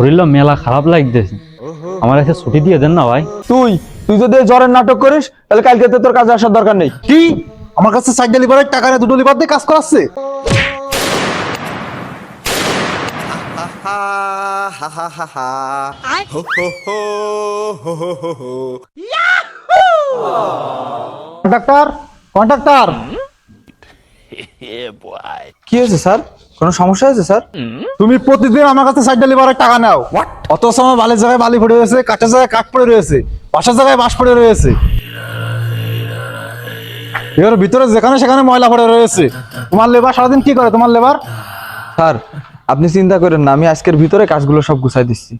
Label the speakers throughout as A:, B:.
A: শরীরটা মেলা খারাপ লাগতেছে আমার কাছে ছুটি দিয়ে দেন না ভাই।
B: তুই তুই যদি জ্বরের নাটক করিস তাহলে কালকে তো তোর কাজে আসার দরকার নেই।
C: কি? আমার কাছে সাইকেল লিভারের টাকা নিয়ে দুটো লিভার দিয়ে কাজ করাচ্ছে? কন্ট্রাক্টর কন্ট্রাক্টর
B: কি হয়েছে স্যার? কোনো সমস্যা হয়েছে স্যার?
C: তুমি প্রতিদিন আমার কাছে সাইকেল লিভারের টাকা নাও। অত সময় বালির জায়গায় বালি পড়ে রয়েছে কাঠের জায়গায় কাঠ পড়ে রয়েছে বাসার জায়গায় বাঁশ পড়ে রয়েছে। এর ভিতরে যেখানে সেখানে ময়লা পড়ে রয়েছে। তোমার লেবার সারাদিন কি করে? তোমার লেবার?
B: স্যার আপনি চিন্তা করেন না আমি আজকের ভিতরে কাজগুলো সব গুছাই দিচ্ছি।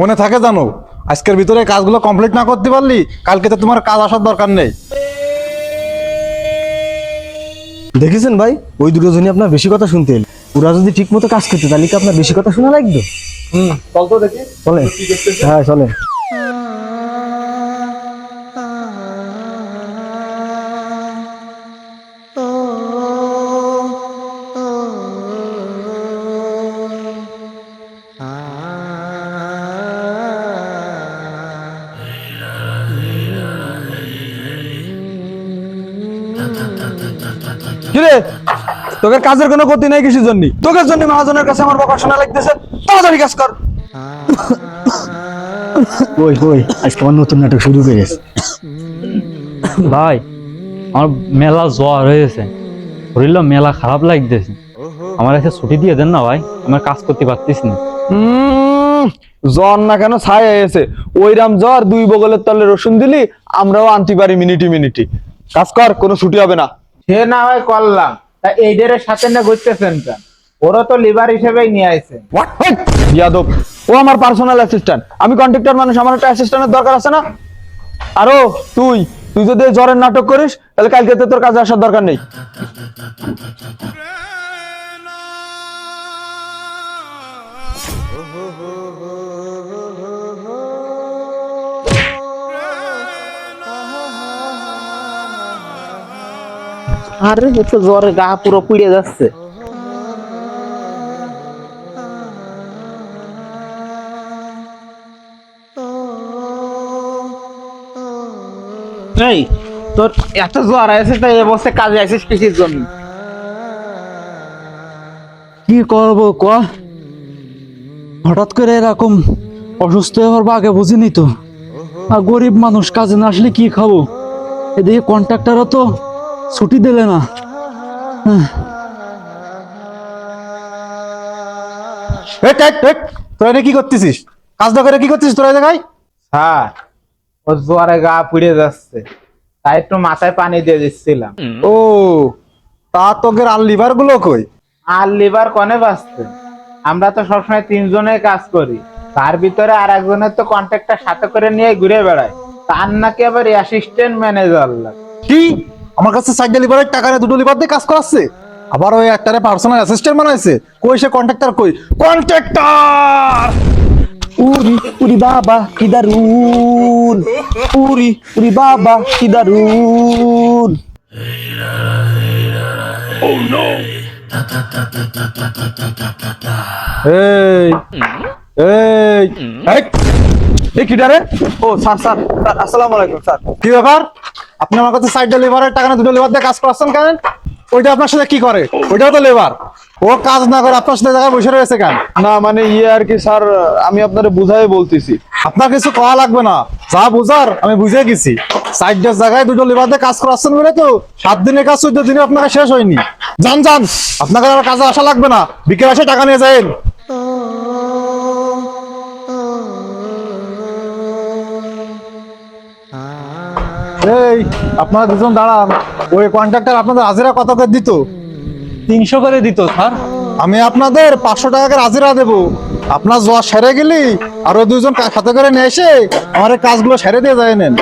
C: মনে থাকে জানো আজকের ভিতরে কাজগুলো কমপ্লিট না করতে পারলি কালকে তো তোমার কাজ আসার দরকার নেই।
D: দেখেছেন ভাই? ওই দুটো জনই আপনার বেশি কথা শুনতে এলো। ওরা যদি ঠিক মতো কাজ করতে তাহলে কি আপনার বেশি কথা শোনা লাগতো
C: চল তো দেখি।
D: চলে হ্যাঁ চলে
B: কিরে? তোকে কাজের কোনো গতি নাই কিছুর জন্য তোকে জন্য মহাজনের কাছে আমার বকা শোনা লাগতেছে তাড়াতাড়ি কাজ কর।
D: ওই ওই আজকে আমার নতুন নাটক শুরু হয়ে গেছে
A: ভাই আমার মেলা জ্বর হয়েছে। শরীরটা মেলা খারাপ লাগতেছে। আমার কাছে ছুটি দিয়ে দেন না ভাই আমার কাজ করতে পারতেছি না।
B: জ্বর না কেন ছাই হয়েছে ওইরাম জ্বর দুই বগলের তলে রসুন দিলি আমরাও আনতে পারি মিনিটি মিনিটি। কাজ কর কোনো ছুটি হবে না।
E: সে না হয় করলাম। তা এইদের সাথে না ঘুরতেছেন কেন ওরা তো লিভার হিসেবেই নিয়ে আইছে
B: হেই, বিয়াদব ও আমার পার্সোনাল অ্যাসিস্ট্যান্ট আমি কন্ট্রাক্টর মানুষ আমার একটা অ্যাসিস্ট্যান্টের দরকার আছে না আরও তুই তুই যদি জ্বরের নাটক করিস তাহলে কালকে তো তোর কাজে আসার দরকার নেই
E: আরে হচ্ছে জ্বরে গা পুরো পুড়ে যাচ্ছে। এই তোর এত জ্বর আছে তাই এ বসে কাজে আসিস কিসের জন্য।
A: কি করব ক? হঠাৎ করে এরকম অসুস্থ হওয়ার আগে বুঝিনি তো। আর গরিব মানুষ কাজে না আসলে কি খাব? এদিকে কন্ট্রাক্টরও তো ছুটি দিলে না।
C: তোরা কি করতেছিস? কাজ না করে কি করতেছিস তোরা
E: স্যার ওর জ্বরে গা পুড়ে যাচ্ছে। তাই একটু মাথায় পানি দিয়ে দিচ্ছিলাম।
C: ও তা তোকে আর লিভারগুলো কই?
E: আর লিভার কনে বাঁচতে? আমরা তো সবসময় তিনজনে কাজ করি। তার ভিতরে আর একজনের তো কন্ট্যাক্টটা সাথে করে নিয়ে ঘুরে বেড়ায়। তার নাকি আবার অ্যাসিস্ট্যান্ট ম্যানেজার লাগে।
C: কি? আমার কাছে সাইকেল লিভারের টাকা নিয়ে দুটো লিভার দিয়ে কাজ করাচ্ছে। আবার ওই একটারে পার্সোনাল অ্যাসিস্ট্যান্ট বানাইছে। কই সে কন্ট্রাক্টর কই? কন্ট্রাক্টর
D: উরি উরি বাবা কি দারুণ উরি উরি বাবা কি দারুণ
C: এই এই এই,
B: এই কিটারে ও স্যার স্যার, আসসালামু আলাইকুম স্যার।
C: কি ব্যাপার? আপনি আমার কাছে সাইকেল লিভারের টাকা নিয়ে দুটো লেবার দিয়ে কাজ করাচ্ছেন কেন? ওইটা আপনার সাথে কি করে? ওইটাও তো লেবার ও কাজ না করে আপনার সাথে জায়গায় বসে রয়েছে কেন?
B: না মানে ইয়ে আর কি স্যার আমি আপনারে বুঝাই বলতেছি।
C: আপনার কিছু কওয়া লাগবে না। যা বুঝার আমি বুঝে গেছি। সাইডের জায়গায় দুটো লেবার দিয়ে কাজ করাচ্ছেন বলে তো সাত দিনের কাজ চোদ্দ দিনে আপনাকে শেষ হয়নি। যান যান। আপনাকে আর কাজে আসা লাগবে না। বিকেল আসে টাকা নিয়ে যাবেন এই আপনারা দুজন দাঁড়ান। ওই কন্ট্রাক্টর আপনাদের হাজিরা কত করে দিত?
A: তিনশো করে দিত স্যার।
C: আমি আপনাদের পাঁচশো টাকা করে হাজিরা দেবো। আপনার জোয়া সেরে গেলি আরও দুজন সাথে করে নিয়ে এসে আমার কাজগুলো সেরে দিয়ে যায় নেন।